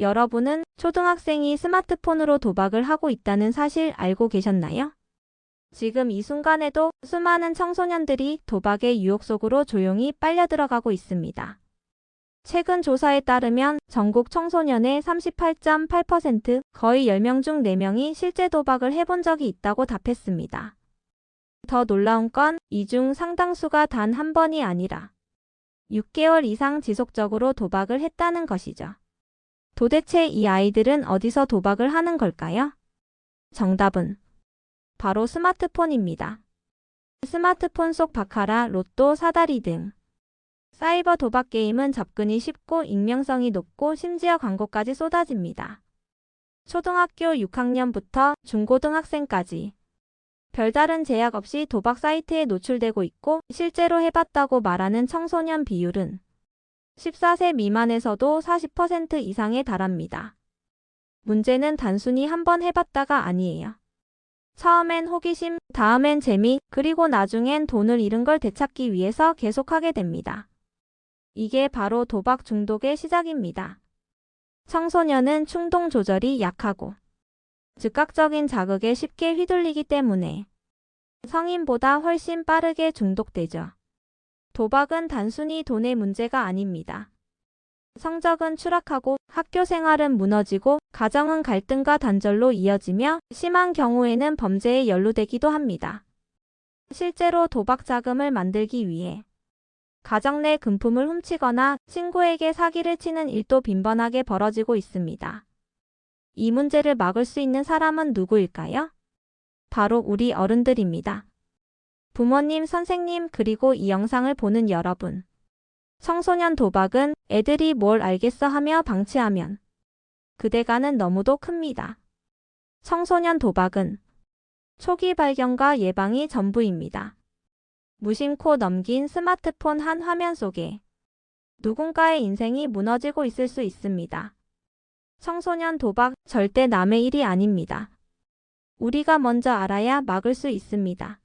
여러분은 초등학생이 스마트폰으로 도박을 하고 있다는 사실 알고 계셨나요? 지금 이 순간에도 수많은 청소년들이 도박의 유혹 속으로 조용히 빨려 들어가고 있습니다. 최근 조사에 따르면 전국 청소년의 38.8% 거의 10명 중 4명이 실제 도박을 해본 적이 있다고 답했습니다. 더 놀라운 건 이 중 상당수가 단 한 번이 아니라 6개월 이상 지속적으로 도박을 했다는 것이죠. 도대체 이 아이들은 어디서 도박을 하는 걸까요? 정답은 바로 스마트폰입니다. 스마트폰 속 바카라, 로또, 사다리 등 사이버 도박 게임은 접근이 쉽고 익명성이 높고 심지어 광고까지 쏟아집니다. 초등학교 6학년부터 중고등학생까지 별다른 제약 없이 도박 사이트에 노출되고 있고 실제로 해봤다고 말하는 청소년 비율은 14세 미만에서도 40% 이상에 달합니다. 문제는 단순히 한번 해봤다가 아니에요. 처음엔 호기심, 다음엔 재미, 그리고 나중엔 돈을 잃은 걸 되찾기 위해서 계속하게 됩니다. 이게 바로 도박 중독의 시작입니다. 청소년은 충동 조절이 약하고 즉각적인 자극에 쉽게 휘둘리기 때문에 성인보다 훨씬 빠르게 중독되죠. 도박은 단순히 돈의 문제가 아닙니다. 성적은 추락하고 학교 생활은 무너지고 가정은 갈등과 단절로 이어지며 심한 경우에는 범죄에 연루되기도 합니다. 실제로 도박 자금을 만들기 위해 가정 내 금품을 훔치거나 친구에게 사기를 치는 일도 빈번하게 벌어지고 있습니다. 이 문제를 막을 수 있는 사람은 누구일까요? 바로 우리 어른들입니다. 부모님, 선생님, 그리고 이 영상을 보는 여러분. 청소년 도박은 애들이 뭘 알겠어 하며 방치하면 그 대가는 너무도 큽니다. 청소년 도박은 초기 발견과 예방이 전부입니다. 무심코 넘긴 스마트폰 한 화면 속에 누군가의 인생이 무너지고 있을 수 있습니다. 청소년 도박 절대 남의 일이 아닙니다. 우리가 먼저 알아야 막을 수 있습니다.